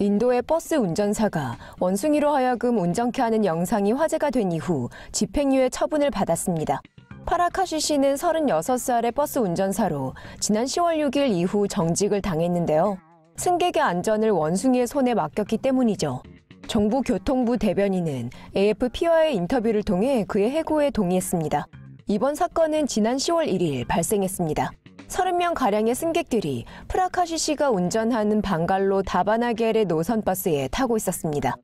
인도의 버스 운전사가 원숭이로 하여금 운전케 하는 영상이 화제가 된 이후 집행유예 처분을 받았습니다. 파라카시 씨는 36살의 버스 운전사로 지난 10월 6일 이후 정직을 당했는데요. 승객의 안전을 원숭이의 손에 맡겼기 때문이죠. 정부 교통부 대변인은 AFP와의 인터뷰를 통해 그의 해고에 동의했습니다. 이번 사건은 지난 10월 1일 발생했습니다. 30명 가량의 승객들이 프라카시 씨가 운전하는 방갈로 다바나겔의 노선 버스에 타고 있었습니다.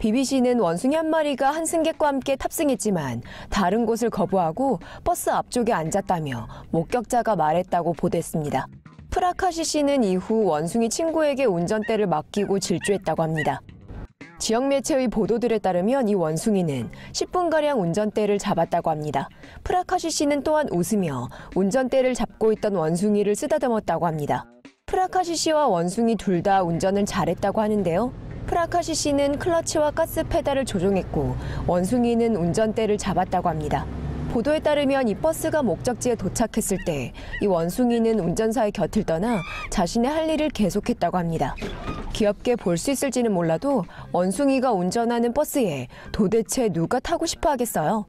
BBC는 원숭이 한 마리가 한 승객과 함께 탑승했지만 다른 곳을 거부하고 버스 앞쪽에 앉았다며 목격자가 말했다고 보도했습니다. 프라카시 씨는 이후 원숭이 친구에게 운전대를 맡기고 질주했다고 합니다. 지역 매체의 보도들에 따르면 이 원숭이는 10분가량 운전대를 잡았다고 합니다. 프라카시 씨는 또한 웃으며 운전대를 잡고 있던 원숭이를 쓰다듬었다고 합니다. 프라카시 씨와 원숭이 둘 다 운전을 잘했다고 하는데요. 프라카시 씨는 클러치와 가스 페달을 조종했고 원숭이는 운전대를 잡았다고 합니다. 보도에 따르면 이 버스가 목적지에 도착했을 때 이 원숭이는 운전사의 곁을 떠나 자신의 할 일을 계속했다고 합니다. 귀엽게 볼 수 있을지는 몰라도 원숭이가 운전하는 버스에 도대체 누가 타고 싶어 하겠어요?